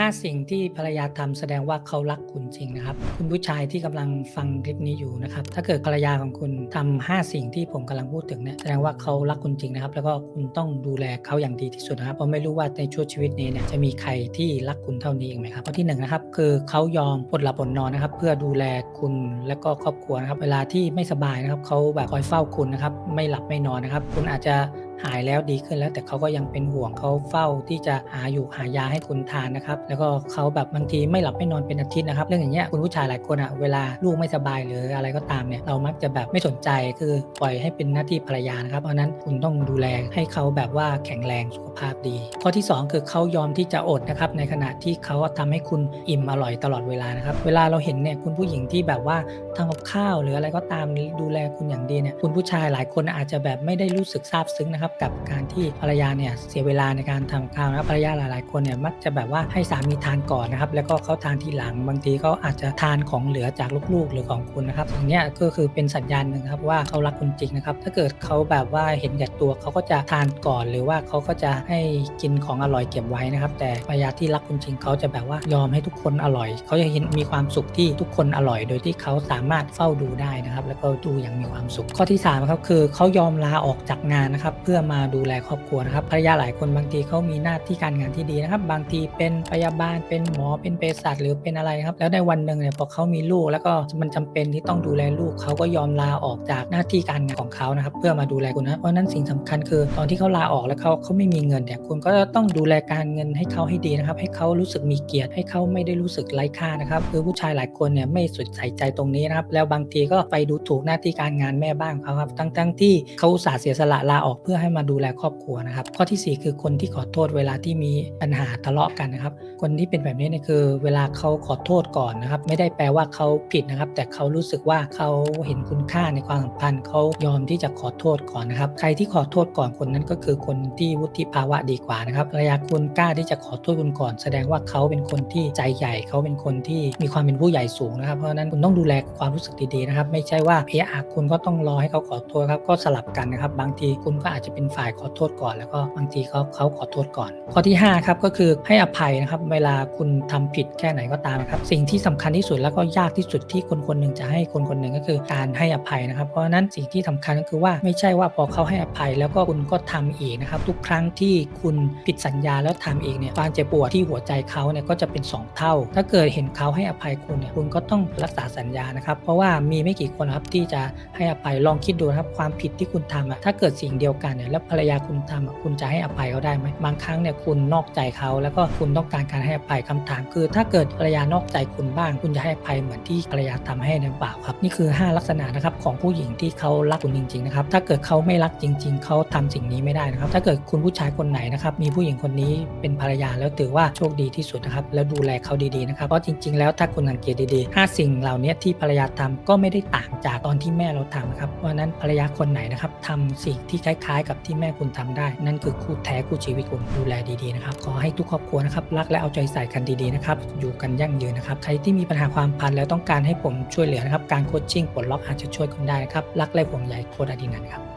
5สิ่งที่ภรรยาทำแสดงว่าเขารักคุณจริงนะครับ คุณผู้ชายที่กำลังฟังคลิปนี้อยู่นะครับ ถ้าเกิดภรรยาของคุณทำ5สิ่งที่ผมกำลังพูดถึงเนี่ยแสดงว่าเขารักคุณจริงนะครับ แล้วก็คุณต้องดูแลเขาอย่างดีที่สุดนะครับเพราะไม่รู้ว่าในช่วงชีวิตนี้เนี่ยจะมีใครที่รักคุณเท่านี้อีกไหมครับข้อที่หนึ่งนะครับคือเขายอมอดหลับอดนอนนะครับ เพื่อดูแลคุณและก็ครอบครัวนะครับ เวลาที่ไม่สบายนะครับเขาแบบคอยเฝ้าคุณนะครับ ไม่หลับไม่นอนนะครับ คุณอาจจะ หายแล้วดีขึ้นแล้ว แต่เขาก็ยังเป็นห่วงเขาเฝ้าที่จะหาอยู่หายาให้คุณทานนะครับแล้วก็เขาแบบบางทีไม่หลับไม่นอนเป็นอาทิตย์นะครับเรื่องอย่างเงี้ยคุณผู้ชายหลายคนอะเวลาลูกไม่สบายหรืออะไรก็ตามเนี่ยเรามักจะแบบไม่สนใจคือปล่อยให้เป็นหน้าที่ภรรยานะครับเพราะนั้นคุณต้องดูแลให้เขาแบบว่าแข็งแรงสุขภาพดี ข้อที่ 2 คือเขายอมที่จะอดนะครับในขณะที่เขาทำให้คุณอิ่มอร่อยตลอดเวลานะครับเวลาเราเห็นเนี่ยคุณผู้หญิงที่แบบว่าทำกับข้าวหรืออะไรก็ตามดูแลคุณอย่างดีเนี่ยคุณผู้ชายหลายคนอาจจะแบบไม่ได้รู้สึกซาบซึ้งนะครับกับการที่ภรรยาเนี่ยเสียเวลาในการทำข้าวนะครับภรรยาหลาย ๆ คนเนี่ยมักจะแบบว่าให้สามีทานก่อนนะครับ แล้วก็เขาทานทีหลัง บางทีเขาอาจจะทานของเหลือจากลูกๆ หรือของคุณนะครับอย่างเนี้ยก็คือเป็นสัญญาณหนึ่งครับว่าเขารักคุณจริงนะครับ ถ้าเกิดเขาแบบว่าเห็นแก่ตัวเขาก็จะทานก่อน หรือว่าเขาก็จะให้กินของอร่อยเก็บไว้นะครับ แต่ภรรยาที่รักคุณจริงเขาจะแบบว่ายอมให้ทุกคนอร่อย เขาจะเห็นมีความสุขที่ทุกคนอร่อย โดยที่เขาสามารถเฝ้าดูได้นะครับ แล้วก็ดูอย่างมีความสุขข้อที่3ครับคือเขายอมลาออกจากงานนะครับ เพื่อมาดูแลครอบครัวนะครับภรรยาหลายคนบางทีเขามีหน้าที่การงานที่ดีนะครับ บางทีเป็นพยาบาลเป็นหมอเป็นเภสัชหรือเป็นอะไรครับ แล้วในวันหนึ่งเนี่ยพอเขามีลูก แล้วก็มันจำเป็นที่ต้องดูแลลูกเขาก็ยอมลาออกจากหน้าที่การงานของเขานะครับ เพื่อมาดูแลคุณนะเพราะนั้นสิ่งสำคัญคือตอนที่เขาลาออกแล้วเขาเขาไม่มีเงินเนี่ยคุณก็ต้องดูแลการเงินให้เขาให้ดีนะครับ ให้เขารู้สึกมีเกียรติให้เขาไม่ได้รู้สึกไร้ค่านะครับคือผู้ชายหลายคนเนี่ยไม่สนใส่ใจตรงนี้นะครับแล้วบางทีก็ไปดูถูกหน้าที่การงานแม่บ้านเขาครับทั้งทั้งที่เขาอุตส่าห์เสียสละลาออกเพื่อให้มาดูแลครอบครัวนะครับ ข้อทีสี่ 4 คือคนที่ขอโทษเวลาที่มีปัญหาทะเลาะกันนะครับ คนที่เป็นแบบนี้เนี่ยคือ เวลาเขาขอโทษก่อนนะครับ ไม่ได้แปลว่าเขาผิดนะครับ แต่เขารู้สึกว่าเขาเห็นคุณค่าในความสัมพันธ์เขายอมที่จะขอโทษก่อนนะครับ ใครที่ขอโทษก่อนคนนั้นก็คือคนที่วุฒิภาวะดีกว่านะครับภรรยาคุณกล้าที่จะขอโทษคุณก่อน แสดงว่าเขาเป็นคนที่ใจใหญ่เขาเป็นคนที่มีความเป็นผู้ใหญ่สูงนะครับ เพราะฉะนั้นคุณต้องดูแลความรู้สึกดีๆนะครับ ไม่ใช่ว่าเอะอะคุณก็ต้องรอให้เขาขอโทษครับก็สลับกันนะครับ บางทีคุณก็อาจจะเป็นฝ่ายขอโทษก่อน แล้วก็บางทีเขาเขาขอโทษก่อน ข้อที่5ครับก็คือให้อภัยนะครับเวลาคุณทำผิดแค่ไหนก็ตามครับสิ่งที่สำคัญที่สุดแล้วก็ยากที่สุดที่คนคนหนึ่งจะให้คนคนหนึ่งก็คือการให้อภัยนะครับ เพราะนั้นสิ่งที่สำคัญก็คือว่าไม่ใช่ว่าพอเขาให้อภัย แล้วก็คุณก็ทำอีกนะครับทุกครั้งที่คุณผิดสัญญาแล้วทำอีกเนี่ยความเจ็บปวดที่หัวใจเขาเนี่ยก็จะเป็น 2 เท่า ถ้าเกิดเห็นเขาให้อภัยคุณเนี่ยคุณก็ต้องรักษาสัญญานะครับ เพราะว่ามีไม่กี่คนครับที่จะให้อภัยลองคิดดูนะครับความผิดที่คุณทำอะถ้าเกิดสิ่งเดียวกันเนี่ยแล้วภรรยาคุณทำคุณจะให้อภัยเขาได้ไหมบางครั้งเนี่ยคุณนอกใจเขาแล้วก็คุณต้องการการให้อภัยคำถามคือ ถ้าเกิดภรรยานอกใจคุณบ้าง คุณจะให้อภัยเหมือนที่ภรรยาทำให้ในเปล่าครับ นี่คือ 5 ลักษณะนะครับของผู้หญิงที่เขารักคุณจริงๆนะครับถ้าเกิดเขาไม่รักจริง ๆเขาทำสิ่งนี้ไม่ได้นะครับ ถ้าเกิดคุณผู้ชายคนไหนนะครับมีผู้หญิงคนนี้เป็นภรรยาแล้วถือว่าโชคดีที่สุดนะครับแล้วดูแลเขาดีๆนะครับเพราะจริง ๆ แล้วถ้าคุณสังเกตดีๆ5สิ่งเหล่านี้ที่ภรรยาทำก็ไม่ได้ต่างจากตอนที่แม่เราทำนะครับเพราะฉะนั้นภรรยาคนไหนนะครับทำสิ่งที่คล้ายๆกับที่แม่คุณทำได้ นั่นคือคู่แท้คู่ชีวิตคุณดูแลดีๆนะครับขอให้ทุกครอบครัวนะครับรักและเอาใจใส่กันดีๆนะครับอยู่กันยั่งยืนนะครับใครที่มีปัญหาความพันแล้วต้องการให้ผมช่วยเหลือนะครับการโคชชิ่งปลดล็อกอาจจะช่วยคุณได้นะครับรักและห่วงใยโคดอดินันครับ